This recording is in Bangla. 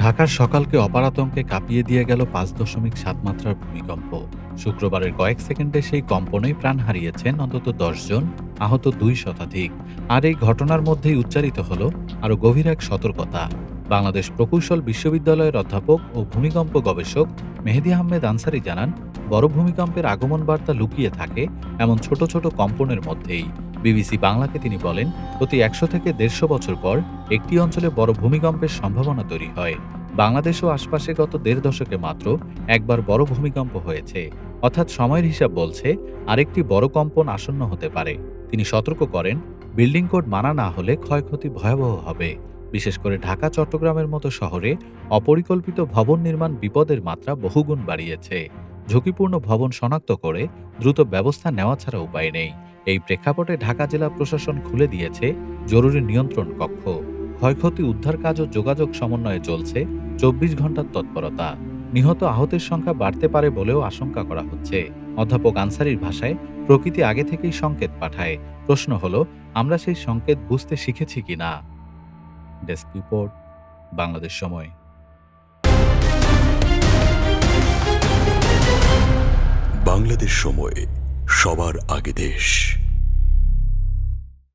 ঢাকার সকালকে অপারাতঙ্কে কাঁপিয়ে দিয়ে গেল পাঁচ দশমিক সাত মাত্রার ভূমিকম্প। শুক্রবারের কয়েক সেকেন্ডে সেই কম্পনেই প্রাণ হারিয়েছেন অন্তত দশজন আহত দুই শতাধিক। আর এই ঘটনার মধ্যেই উচ্চারিত হল আরও গভীর এক সতর্কতা। বাংলাদেশ প্রকৌশল বিশ্ববিদ্যালয়ের অধ্যাপক ও ভূমিকম্প গবেষক মেহেদি আহমেদ আনসারি জানান, বড় ভূমিকম্পের আগমন বার্তা লুকিয়ে থাকে এমন ছোট ছোট কম্পনের মধ্যেই। বিবিসি বাংলাকে তিনি বলেন, প্রতি একশো থেকে দেড়শো বছর পর একটি অঞ্চলে বড় ভূমিকম্পের সম্ভাবনা তৈরি হয়। বাংলাদেশ ও আশপাশে গত দেড় দশকে মাত্র একবার বড় ভূমিকম্প হয়েছে। অর্থাৎ সময়ের হিসাব বলছে, আরেকটি বড় কম্পন আসন্ন হতে পারে। তিনি সতর্ক করেন, বিল্ডিং কোড মানা না হলে ক্ষয়ক্ষতি ভয়াবহ হবে। বিশেষ করে ঢাকা, চট্টগ্রামের মতো শহরে অপরিকল্পিত ভবন নির্মাণ বিপদের মাত্রা বহুগুণ বাড়িয়েছে। ঝুঁকিপূর্ণ ভবন শনাক্ত করে দ্রুত ব্যবস্থা নেওয়া ছাড়া উপায় নেই। এই প্রেক্ষাপটে ঢাকা জেলা প্রশাসন খুলে দিয়েছে জরুরি নিয়ন্ত্রণ কক্ষ। ক্ষয়ক্ষতি উদ্ধার কাজ ও যোগাযোগ সমন্বয়ে চলছে চব্বিশ ঘণ্টার তৎপরতা। নিহত আহতের সংখ্যা বাড়তে পারে বলেও আশঙ্কা করা হচ্ছে। অধ্যাপক আনসারির ভাষায়, প্রকৃতি আগে থেকেই সংকেত পাঠায়। প্রশ্ন হলো, আমরা সেই সংকেত বুঝতে শিখেছি কিনা? ডেস্ক রিপোর্ট, বাংলাদেশ সময়। বাংলাদেশ সময়। সবার আগে দেশ।